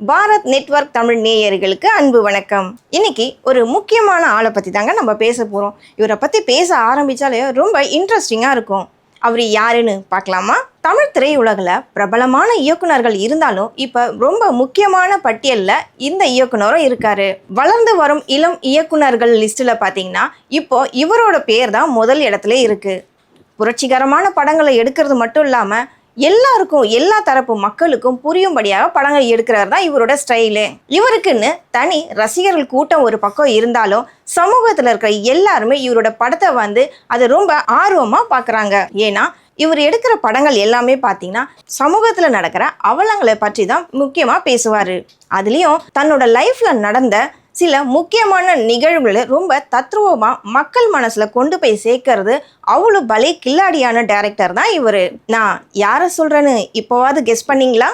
Bharat network Tamil நேயர்களுக்கு அன்பு வணக்கம். இன்னைக்கு ஒரு முக்கியமான ஆளை பற்றி தாங்க நம்ம பேச போகிறோம் இவரை பற்றி பேச ஆரம்பித்தாலே ரொம்ப இன்ட்ரெஸ்டிங்காக இருக்கும். அவர் யாருன்னு பார்க்கலாமா? தமிழ் திரையுலகில் பிரபலமான இயக்குனர்கள் இருந்தாலும் இப்போ ரொம்ப முக்கியமான பட்டியலில் இந்த இயக்குனரும் இருக்காரு. வளர்ந்து வரும் இளம் இயக்குனர்கள் லிஸ்ட்டில் பார்த்தீங்கன்னா இப்போ இவரோட பேர் தான் முதல் இடத்துல இருக்குது புரட்சிகரமான படங்களை எடுக்கிறது மட்டும் இல்லாமல் எல்லாருக்கும் எல்லா தரப்பு மக்களுக்கும் புரியும்படியாக படங்கள் எடுக்கிறார் தான் இவரோட ஸ்டைலு. இவருக்குன்னு தனி ரசிகர்கள் கூட்டம் ஒரு பக்கம் இருந்தாலும் சமூகத்தில் இருக்கிற எல்லாருமே இவரோட படத்தை வந்து அதை ரொம்ப ஆர்வமாக பார்க்குறாங்க ஏன்னா இவர் எடுக்கிற படங்கள் எல்லாமே பார்த்தீங்கன்னா சமூகத்தில் நடக்கிற அவலங்களை பற்றி தான் முக்கியமாக பேசுவார். அதுலேயும் தன்னோட லைஃப்பில் நடந்த சில முக்கியமான நிகழ்வுகளை ரொம்ப தத்ரூபமாக மக்கள் மனசில் கொண்டு போய் சேர்க்கறது அவ்வளோ பலே கில்லாடியான டேரக்டர் தான் இவர். நான் யாரை சொல்கிறேன்னு இப்போவாது கெஸ் பண்ணீங்களா?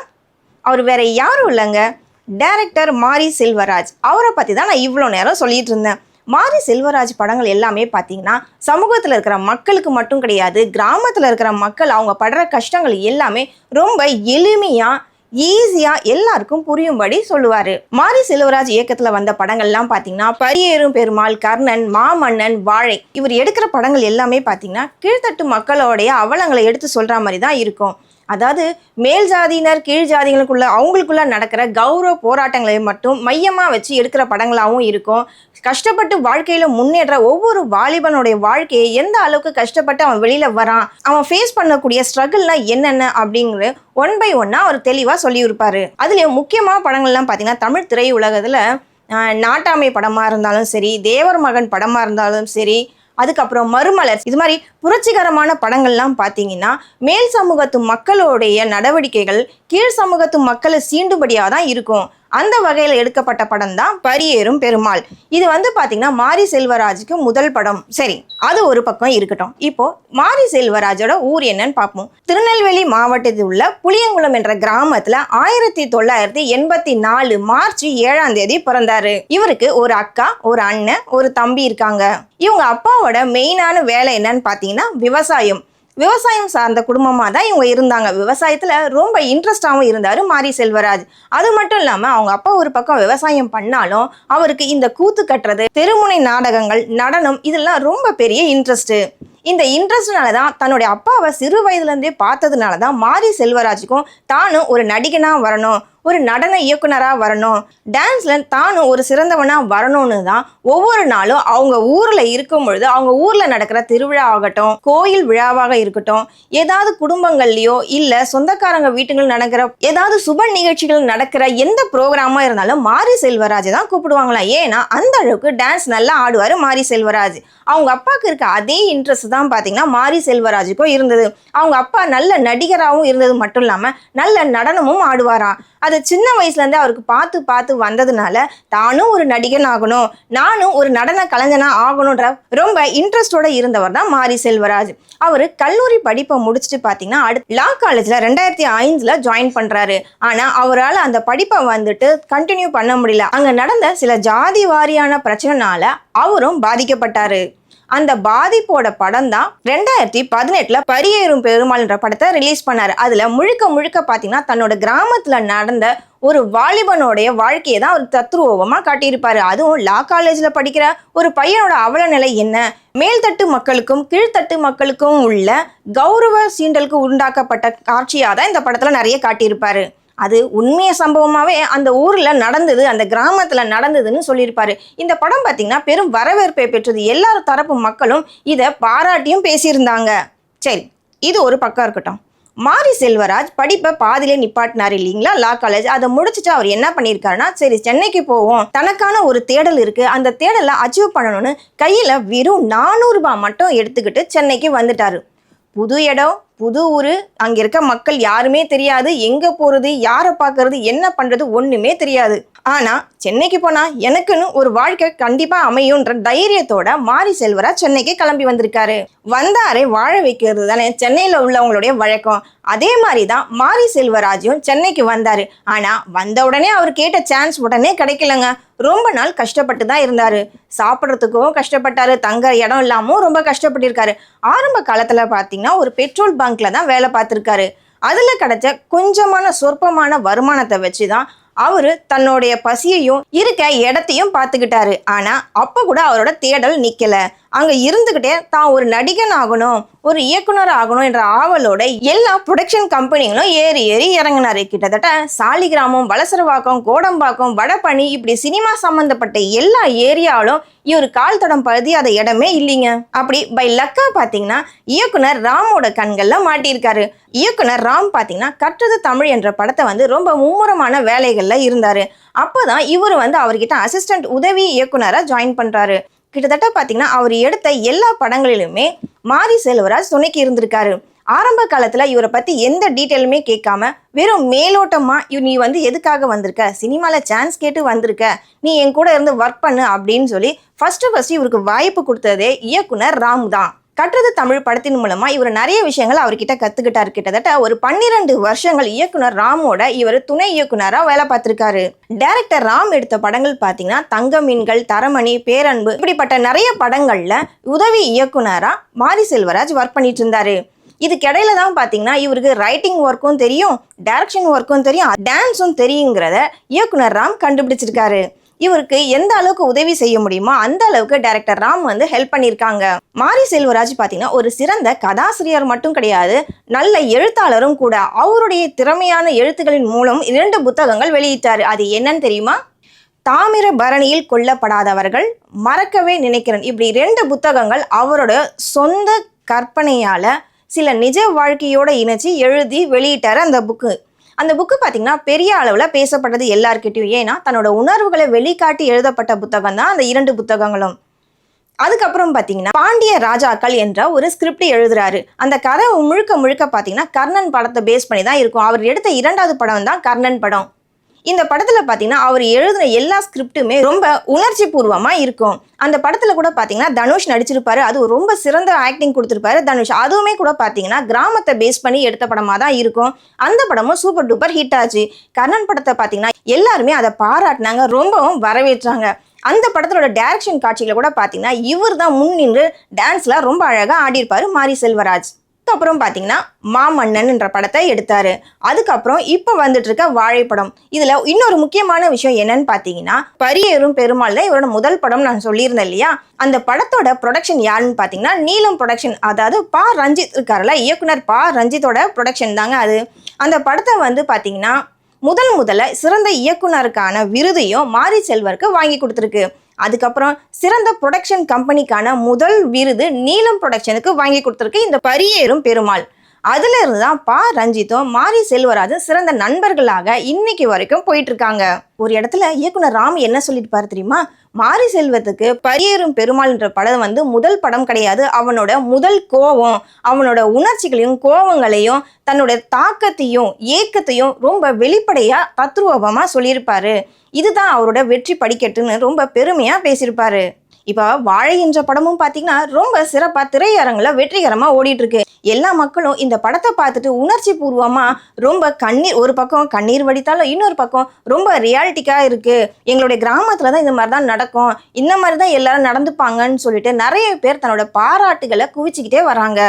அவர் வேற யாரும் இல்லைங்க. டேரக்டர் மாரி செல்வராஜ். அவரை பற்றி தான் நான் இவ்வளோ நேரம் சொல்லிட்டு இருந்தேன். மாரி செல்வராஜ் படங்கள் எல்லாமே பார்த்தீங்கன்னா சமூகத்தில் இருக்கிற மக்களுக்கு மட்டும் கிடையாது கிராமத்தில் இருக்கிற மக்கள் அவங்க படுற கஷ்டங்கள் எல்லாமே ரொம்ப எளிமையாக ஈஸியாக எல்லாருக்கும் புரியும்படி சொல்லுவார். மாரி செல்வராஜ் இயக்கத்தில் வந்த படங்கள்லாம் பார்த்தீங்கன்னா பரியேறும் பெருமாள் கர்ணன் மாமன்னன் வாழை இவர் எடுக்கிற படங்கள் எல்லாமே பார்த்தீங்கன்னா கீழ்த்தட்டு மக்களோடைய அவலங்களை எடுத்து சொல்கிற மாதிரி தான் இருக்கும். அதாவது மேல் ஜாதியினர் கீழ் ஜாதிகளுக்குள்ள அவங்களுக்குள்ள நடக்கிற கௌரவ போராட்டங்களை மட்டும் மையமாக வச்சு எடுக்கிற படங்களாகவும் இருக்கும். கஷ்டப்பட்டு வாழ்க்கையில் முன்னேற்ற ஒவ்வொரு வாலிபனுடைய வாழ்க்கையை எந்த அளவுக்கு கஷ்டப்பட்டு அவன் வெளியில் வரான் அவன் ஃபேஸ் பண்ணக்கூடிய ஸ்ட்ரகிள்லாம் என்னென்ன அப்படிங்கிற ஒன் பை ஒன்னாக அவர் தெளிவாக சொல்லியிருப்பார். அதுலேயும் முக்கியமான படங்கள்லாம் பார்த்தீங்கன்னா தமிழ் திரையுலகத்தில் நாட்டாமை படமாக இருந்தாலும் சரி தேவர் மகன் படமாக இருந்தாலும் சரி அதுக்கப்புறம் மறுமலர். இது மாதிரி புரட்சிகரமான படங்கள்லாம் பார்த்தீங்கன்னா மேல் சமூகத்து மக்களுடைய நடவடிக்கைகள் கீழ் சமூகத்து மக்களை சீண்டும்படியாக தான் இருக்கும். அந்த வகையில் எடுக்கப்பட்ட படம் தான் பரியேறும் பெருமாள். இது வந்து பார்த்தீங்கன்னா மாரி செல்வராஜுக்கு முதல் படம். சரி அது ஒரு பக்கம் இருக்கட்டும். இப்போ மாரி செல்வராஜோட ஊர் என்னன்னு பார்ப்போம். திருநெல்வேலி மாவட்டத்தில் உள்ள புளியங்குளம் என்ற கிராமத்துல ஆயிரத்தி தொள்ளாயிரத்தி எண்பத்தி நாலு மார்ச் ஏழாம் தேதி பிறந்தாரு. இவருக்கு ஒரு அக்கா ஒரு அண்ணன் ஒரு தம்பி இருக்காங்க. இவங்க அப்பாவோட மெயினான வேலை என்னன்னு பார்த்தீங்கன்னா விவசாயம். விவசாயம் சார்ந்த குடும்பமாக தான் இவங்க இருந்தாங்க. விவசாயத்தில் ரொம்ப இன்ட்ரெஸ்டாகவும் இருந்தார் மாரி செல்வராஜ். அது மட்டும் இல்லாமல் அவங்க அப்பா ஒரு பக்கம் விவசாயம் பண்ணாலும் அவருக்கு இந்த கூத்து கட்டுறது தெருமுனை நாடகங்கள் நடனம் இதெல்லாம் ரொம்ப பெரிய இன்ட்ரெஸ்ட்டு இந்த இன்ட்ரெஸ்ட்னால தான் தன்னுடைய அப்பாவை சிறு வயதுலேருந்தே பார்த்ததுனால தான் மாரி செல்வராஜுக்கும் தானும் ஒரு நடிகனாக வரணும். ஒரு நடன இயக்குனராக வரணும். டான்ஸில் தானும் ஒரு சிறந்தவனாக வரணும்னு தான் ஒவ்வொரு நாளும் அவங்க ஊரில் இருக்கும் பொழுது அவங்க ஊரில் நடக்கிற திருவிழா ஆகட்டும் கோயில் விழாவாக இருக்கட்டும் ஏதாவது குடும்பங்கள்லையோ இல்லை சொந்தக்காரங்க வீட்டுகள் நடக்கிற ஏதாவது சுப நிகழ்ச்சிகள் நடக்கிற எந்த ப்ரோக்ராமாக இருந்தாலும் மாரி செல்வராஜ் தான் கூப்பிடுவாங்களாம் ஏன்னா அந்த அளவுக்கு டான்ஸ் நல்லா ஆடுவார் மாரி செல்வராஜ். அவங்க அப்பாவுக்கு இருக்க அதே இன்ட்ரெஸ்ட் தான் பார்த்தீங்கன்னா மாரி செல்வராஜுக்கும் இருந்தது. அவங்க அப்பா நல்ல நடிகராகவும் இருந்தது மட்டும் இல்லாமல் நல்ல நடனமும் ஆடுவாராம். அது சின்ன வயசுலேருந்தே அவருக்கு பார்த்து பார்த்து வந்ததுனால தானும் ஒரு நடிகன் ஆகணும் நானும் ஒரு நடன கலைஞனா ஆகணுன்ற ரொம்ப இன்ட்ரெஸ்டோட இருந்தவர் தான் மாரி செல்வராஜ். அவர் கல்லூரி படிப்பை முடிச்சுட்டு பார்த்தீங்கன்னா அடுத்து லா காலேஜில் ரெண்டாயிரத்தி ஐந்தில் ஜாயின் பண்ணுறாரு ஆனால் அவரால் அந்த படிப்பை வந்துட்டு கண்டினியூ பண்ண முடியல. அங்கே நடந்த சில ஜாதி வாரியான பிரச்சனைனால அவரும் பாதிக்கப்பட்டாரு. அந்த பாதிப்போட படம் தான் ரெண்டாயிரத்தி பதினெட்டுல பரியேறும் பெருமாள்ன்ற படத்தை ரிலீஸ் பண்ணாரு. அதுல முழுக்க முழுக்க பாத்தீங்கன்னா தன்னோட கிராமத்துல நடந்த ஒரு வாலிபனுடைய வாழ்க்கையை தான் அவர் தத்ரூபமாக காட்டியிருப்பாரு. அதுவும் லா காலேஜில் படிக்கிற ஒரு பையனோட அவல நிலை என்ன? மேல்தட்டு மக்களுக்கும் கீழ்த்தட்டு மக்களுக்கும் உள்ள கௌரவ சீண்டலுக்கு உண்டாக்கப்பட்ட காட்சியாக தான் இந்த படத்தில் நிறைய காட்டியிருப்பாரு. அது உண்மைய சம்பவமாகவே அந்த ஊரில் நடந்தது அந்த கிராமத்தில் நடந்ததுன்னு சொல்லியிருப்பார். இந்த படம் பார்த்தீங்கன்னா பெரும் வரவேற்பை பெற்றது. எல்லா தரப்பு மக்களும் இதை பாராட்டியும் பேசியிருந்தாங்க. சரி இது ஒரு பக்கம் இருக்கட்டும். மாரி செல்வராஜ் படிப்பை பாதியிலே நிப்பாட்டினார் இல்லைங்களா லா காலேஜ். அதை முடிச்சுட்டு அவர் என்ன பண்ணியிருக்காருன்னா சரி சென்னைக்கு போவோம். தனக்கான ஒரு தேடல் இருக்குது அந்த தேடலை அச்சீவ் பண்ணணும்னு கையில் வெறும் நானூறுரூபா மட்டும் எடுத்துக்கிட்டு சென்னைக்கு வந்துட்டார். புது இடம் புது ஊர் அங்கே இருக்க மக்கள் யாருமே தெரியாது. எங்கே போகிறது யாரை பார்க்கறது என்ன பண்ணுறது ஒன்றுமே தெரியாது. ஆனால் சென்னைக்கு போனால் எனக்குன்னு ஒரு வாழ்க்கை கண்டிப்பாக அமையுன்ற தைரியத்தோட மாரி செல்வராஜ் சென்னைக்கு கிளம்பி வந்திருக்காரு. வந்தாரே வாழ வைக்கிறது தானே சென்னையில் உள்ளவங்களுடைய வழக்கம். அதே மாதிரி தான் மாரி செல்வராஜும் சென்னைக்கு வந்தார். ஆனால் வந்த உடனே அவர் கேட்ட சான்ஸ் உடனே கிடைக்கலங்க. ரொம்ப நாள் கஷ்டப்பட்டு தான் இருந்தார். சாப்பிட்றதுக்கும் கஷ்டப்பட்டார். தங்க இடம் இல்லாமல் ரொம்ப கஷ்டப்பட்டிருக்காரு. ஆரம்ப காலத்தில் பார்த்தீங்கன்னா ஒரு பெட்ரோல் பங்க்ல தான் வேலை பார்த்துருக்காரு. அதில் கிடைச்ச கொஞ்சமான சொற்பமான வருமானத்தை வச்சு தான் அவரு தன்னுடைய பசியையும் இருக்க இடத்தையும் பார்த்துக்கிட்டாரு. ஆனா அப்ப கூட அவரோட தேடல் நிக்கல. அங்க இருந்துகிட்டே தான் ஒரு நடிகன் ஆகணும் ஒரு இயக்குனர் ஆகணும் என்ற ஆவலோட எல்லா ப்ரொடக்ஷன் கம்பெனிகளும் ஏறி ஏறி இறங்கினாரு. கிட்டத்தட்ட சாலிகிராமம் வலசரவாக்கம் கோடம்பாக்கம் வடபணி இப்படி சினிமா சம்பந்தப்பட்ட எல்லா ஏரியாவிலும் இவர் கால் தடம் அத இடமே இல்லைங்க. அப்படி பை லக்கா பாத்தீங்கன்னா இயக்குனர் ராமோட கண்கள்ல மாட்டியிருக்காரு. இயக்குனர் ராம் பாத்தீங்கன்னா கற்றது தமிழ் என்ற படத்தை வந்து ரொம்ப மும்முரமான வேலைகள்ல இருந்தாரு. அப்போதான் இவர் வந்து அவர்கிட்ட அசிஸ்டன்ட் உதவி இயக்குனராக ஜாயின் பண்ணுறாரு கிட்டத்தட்ட பார்த்தீங்கன்னா அவர் எடுத்த எல்லா படங்களிலுமே மாரி செல்வராஜ் துணைக்கு இருந்திருக்காரு. ஆரம்ப காலத்தில் இவரை பற்றி எந்த டீட்டெயிலுமே கேட்காம வெறும் மேலோட்டமா நீ வந்து எதுக்காக வந்திருக்க? சினிமாவில் சான்ஸ் கேட்டு வந்திருக்க? நீ என் கூட இருந்து ஒர்க் பண்ணு அப்படின்னு சொல்லி ஃபஸ்ட்டு ஃபர்ஸ்ட் இவருக்கு வாய்ப்பு கொடுத்ததே இயக்குனர் ராம் தான். கற்றது தமிழ் படத்தின் மூலமா இவர் நிறைய விஷயங்கள் அவர்கிட்ட கத்துக்கிட்டாரு. கிட்டத்தட்ட ஒரு பன்னிரண்டு வருஷங்கள் இயக்குனர் ராமோட இவர் துணை இயக்குனரா வேலை பார்த்திருக்காரு. டைரக்டர் ராம் எடுத்த படங்கள் பார்த்தீங்கன்னா தங்க மீன்கள் தரமணி பேரன்பு இப்படிப்பட்ட நிறைய படங்கள்ல உதவி இயக்குனரா மாரி செல்வராஜ் ஒர்க் பண்ணிட்டு இருந்தாரு இதுக்கிடையில தான் பார்த்தீங்கன்னா இவருக்கு ரைட்டிங் ஒர்க்கும் தெரியும் டைரக்ஷன் ஒர்க்கும் தெரியும் டான்ஸும் தெரியுங்கிறத இயக்குனர் ராம் கண்டுபிடிச்சிருக்காரு. இவருக்கு எந்த அளவுக்கு உதவி செய்ய முடியுமோ அந்த அளவுக்கு டைரக்டர் ராம் வந்து ஹெல்ப் பண்ணியிருக்காங்க. மாரி செல்வராஜ் பார்த்தீங்கன்னா ஒரு சிறந்த கதாசிரியர் மட்டும் கிடையாது நல்ல எழுத்தாளரும் கூட. அவருடைய திறமையான எழுத்துக்களின் மூலம் இரண்டு புத்தகங்கள் வெளியிட்டார். அது என்னன்னு தெரியுமா? தாமிர பரணியில் கொல்லப்படாதவர்கள் மறக்கவே நினைக்கிறேன். இப்படி ரெண்டு புத்தகங்கள் அவரோட சொந்த கற்பனையால் சில நிஜ வாழ்க்கையோட இணைச்சி எழுதி வெளியிட்டார் அந்த புக்கு அந்த புக்கு பார்த்தீங்கன்னா பெரிய அளவில் பேசப்பட்டது எல்லார்கிட்டயும். ஏன்னா தன்னோட உணர்வுகளை வெளிக்காட்டி எழுதப்பட்ட புத்தகம் தான் அந்த இரண்டு புத்தகங்களும். அதுக்கப்புறம் பார்த்தீங்கன்னா பாண்டிய ராஜாக்கள் என்ற ஒரு ஸ்கிரிப்ட் எழுதுறாரு. அந்த கதை முழுக்க முழுக்க பார்த்தீங்கன்னா கர்ணன் படத்தை பேஸ் பண்ணி தான் இருக்கும். அவர் எடுத்த இரண்டாவது படம் தான் கர்ணன் படம். இந்த படத்துல பாத்தீங்கன்னா அவர் எழுதின எல்லா ஸ்கிரிப்டுமே ரொம்ப உணர்ச்சி பூர்வமா இருக்கும். அந்த படத்துல கூட பாத்தீங்கன்னா தனுஷ் நடிச்சிருப்பாரு. அது ரொம்ப சிறந்த ஆக்டிங் கொடுத்திருப்பாரு தனுஷ். அதுவுமே கூட பாத்தீங்கன்னா கிராமத்தை பேஸ் பண்ணி எடுத்த படமா தான் இருக்கும். அந்த படமும் சூப்பர் டூப்பர் ஹிட் ஆச்சு. கர்ணன் படத்தை பாத்தீங்கன்னா எல்லாருமே அதை பாராட்டினாங்க. ரொம்பவும் வரவேற்றாங்க. அந்த படத்தோட டேரக்ஷன் காட்சிகளை கூட பாத்தீங்கன்னா இவர் தான் முன் நின்று டான்ஸ்ல ரொம்ப அழகா ஆடியிருப்பாரு மாரி செல்வராஜ். அதுக்கப்புறம் பார்த்தீங்கன்னா மாமன்னன் என்ற படத்தை எடுத்தார். அதுக்கப்புறம் இப்போ வந்துட்டு இருக்க வாழைப்படம் இதில் இன்னொரு முக்கியமான விஷயம் என்னன்னு பார்த்தீங்கன்னா பரியேறும் பெருமாள் தான் இவரோட முதல் படம் நான் சொல்லியிருந்தேன் இல்லையா? அந்த படத்தோட ப்ரொடக்ஷன் யாருன்னு பார்த்தீங்கன்னா நீலம் ப்ரொடக்ஷன் அதாவது பா. ரஞ்சித் இருக்காருல்ல இயக்குனர் பா. ரஞ்சித்தோட ப்ரொடக்ஷன் தாங்க அது. அந்த படத்தை வந்து பார்த்தீங்கன்னா முதல் முதல்ல சிறந்த இயக்குனருக்கான விருதையும் மாரி செல்வருக்கு வாங்கி கொடுத்துருக்கு. அதுக்கப்புறம் சிறந்த ப்ரொடக்ஷன் கம்பெனிக்கான முதல் விருது நீலம் ப்ரொடக்ஷனுக்கு வாங்கி கொடுத்துருக்கு இந்த பரியேறும் பெருமாள். அதுல இருந்து தான் பா. ரஞ்சித்தும் மாரி செல்வராஜும் சிறந்த நண்பர்களாக இன்னைக்கு வரைக்கும் போயிட்டு இருக்காங்க ஒரு இடத்துல இயக்குனர் ராம் என்ன சொல்லிட்டு தெரியுமா? மாரி செல்வத்துக்கு பரியேறும் பெருமாள்ன்ற படம் வந்து முதல் படம் கிடையாது. அவனோட முதல் கோவம் அவனோட உணர்ச்சிகளையும் கோவங்களையும் தன்னோட தாக்கத்தையும் ஏக்கத்தையும் ரொம்ப வெளிப்படையா தத்ரூபமா சொல்லியிருப்பாரு. இதுதான் அவரோட வெற்றி படிக்கட்டுன்னு ரொம்ப பெருமையாக பேசியிருப்பாரு. இப்போ வாழை என்ற படமும் பார்த்தீங்கன்னா ரொம்ப சிறப்பாக திரையரங்கில் வெற்றிகரமாக ஓடிட்டுருக்கு. எல்லா மக்களும் இந்த படத்தை பார்த்துட்டு உணர்ச்சி பூர்வமாக ரொம்ப கண்ணீர் ஒரு பக்கம் கண்ணீர் வடித்தாலும் இன்னொரு பக்கம் ரொம்ப ரியாலிட்டிக்காக இருக்குது எங்களுடைய கிராமத்தில் தான் இந்த மாதிரி தான் நடக்கும். இந்த மாதிரி தான் எல்லாரும் நடந்துப்பாங்கன்னு சொல்லிட்டு நிறைய பேர் தன்னோட பாராட்டுகளை குவிச்சிக்கிட்டே வராங்க.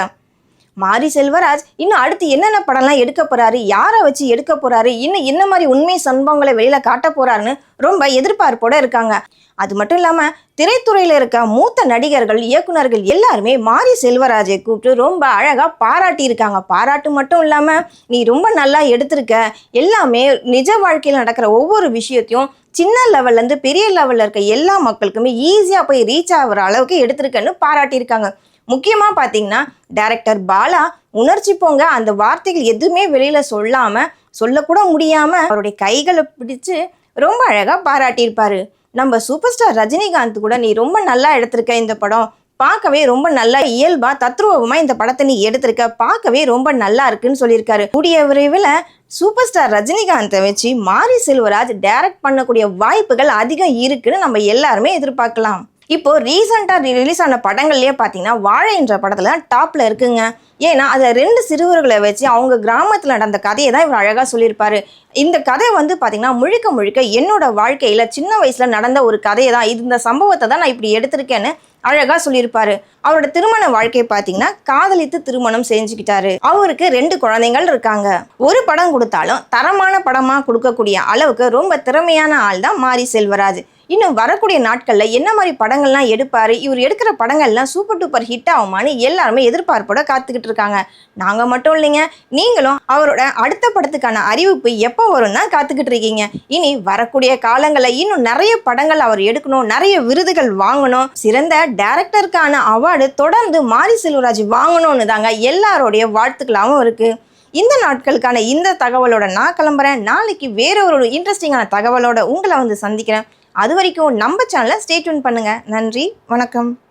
மாரி செல்வராஜ் இன்னும் அடுத்து என்னென்ன படம்லாம் எடுக்க போறாரு யாரை வச்சு எடுக்க போறாரு இன்னும் என்ன மாதிரி உண்மை சம்பவங்களை வெளியில காட்ட போறாருன்னு ரொம்ப எதிர்பார்ப்போட இருக்காங்க. அது மட்டும் இல்லாம திரைத்துறையில இருக்க மூத்த நடிகர்கள் இயக்குனர்கள் எல்லாருமே மாரி செல்வராஜை கூப்பிட்டு ரொம்ப அழகா பாராட்டி இருக்காங்க பாராட்டு மட்டும் இல்லாம நீ ரொம்ப நல்லா எடுத்திருக்க. எல்லாமே நிஜ வாழ்க்கையில் நடக்கிற ஒவ்வொரு விஷயத்தையும் சின்ன லெவல்ல இருந்து பெரிய லெவல்ல இருக்க எல்லா மக்களுக்குமே ஈஸியா போய் ரீச் ஆகிற அளவுக்கு எடுத்திருக்கன்னு பாராட்டியிருக்காங்க. முக்கியமாக பார்த்தீங்கன்னா டைரக்டர் பாலா உணர்ச்சி போங்க அந்த வார்த்தைகள் எதுவுமே வெளியில் சொல்லாமல் சொல்லக்கூட முடியாமல் அவருடைய கைகளை பிடிச்சு ரொம்ப அழகாக பாராட்டியிருப்பாரு. நம்ம சூப்பர் ஸ்டார் ரஜினிகாந்த் கூட நீ ரொம்ப நல்லா எடுத்திருக்க இந்த படம். பார்க்கவே ரொம்ப நல்லா இயல்பா தத்ரூபமா இந்த படத்தை நீ எடுத்திருக்க. பார்க்கவே ரொம்ப நல்லா இருக்குன்னு சொல்லியிருக்காரு. கூடிய விரைவில் சூப்பர் ஸ்டார் ரஜினிகாந்தை வச்சு மாரி செல்வராஜ் டைரக்ட் பண்ணக்கூடிய வாய்ப்புகள் அதிகம் இருக்குன்னு நம்ம எல்லாருமே எதிர்பார்க்கலாம். இப்போ ரீசெண்டாக ரிலீஸ் ஆன படங்கள்லேயே பார்த்தீங்கன்னா வாழை என்ற படத்துல டாப்பில் இருக்குங்க. ஏன்னா அதை ரெண்டு சிறுவர்களை வச்சு அவங்க கிராமத்தில் நடந்த கதையை தான் இவர் அழகாக சொல்லியிருப்பாரு. இந்த கதை வந்து பார்த்தீங்கன்னா முழுக்க முழுக்க என்னோட வாழ்க்கையில் சின்ன வயசில் நடந்த ஒரு கதையை தான். இது இந்த சம்பவத்தை தான் நான் இப்படி எடுத்திருக்கேன்னு அழகாக சொல்லியிருப்பாரு. அவரோட திருமண வாழ்க்கை பார்த்தீங்கன்னா காதலித்து திருமணம் செஞ்சுக்கிட்டாரு. அவருக்கு ரெண்டு குழந்தைகள் இருக்காங்க. ஒரு படம் கொடுத்தாலும் தரமான படமாக கொடுக்கக்கூடிய அளவுக்கு ரொம்ப திறமையான ஆள் தான் மாரி செல்வராஜ். இன்னும் வரக்கூடிய நாட்களில் என்ன மாதிரி படங்கள்லாம் எடுப்பார்? இவர் எடுக்கிற படங்கள்லாம் சூப்பர் டூப்பர் ஹிட் ஆகுமான்னு எல்லாருமே எதிர்பார்ப்போட காத்துக்கிட்டு இருக்காங்க. நாங்கள் மட்டும் இல்லைங்க நீங்களும் அவரோட அடுத்த படத்துக்கான அறிவிப்பு எப்போ வரும் தான் காத்துக்கிட்டு இருக்கீங்க. இனி வரக்கூடிய காலங்களில் இன்னும் நிறைய படங்கள் அவர் எடுக்கணும் நிறைய விருதுகள் வாங்கணும். சிறந்த டேரக்டருக்கான அவார்டு தொடர்ந்து மாரி செல்வராஜ் வாங்கணும்னு தாங்க எல்லாருடைய வாழ்த்துக்களாகவும் இருக்குது இந்த நாட்களுக்கான இந்த தகவலோட நான் கிளம்புறேன். நாளைக்கு வேற ஒரு இன்ட்ரெஸ்டிங்கான தகவலோட உங்களை வந்து சந்திக்கிறேன். அது வரைக்கும் நம்ம சேனலை ஸ்டே டியூன் பண்ணுங்கள் நன்றி வணக்கம்.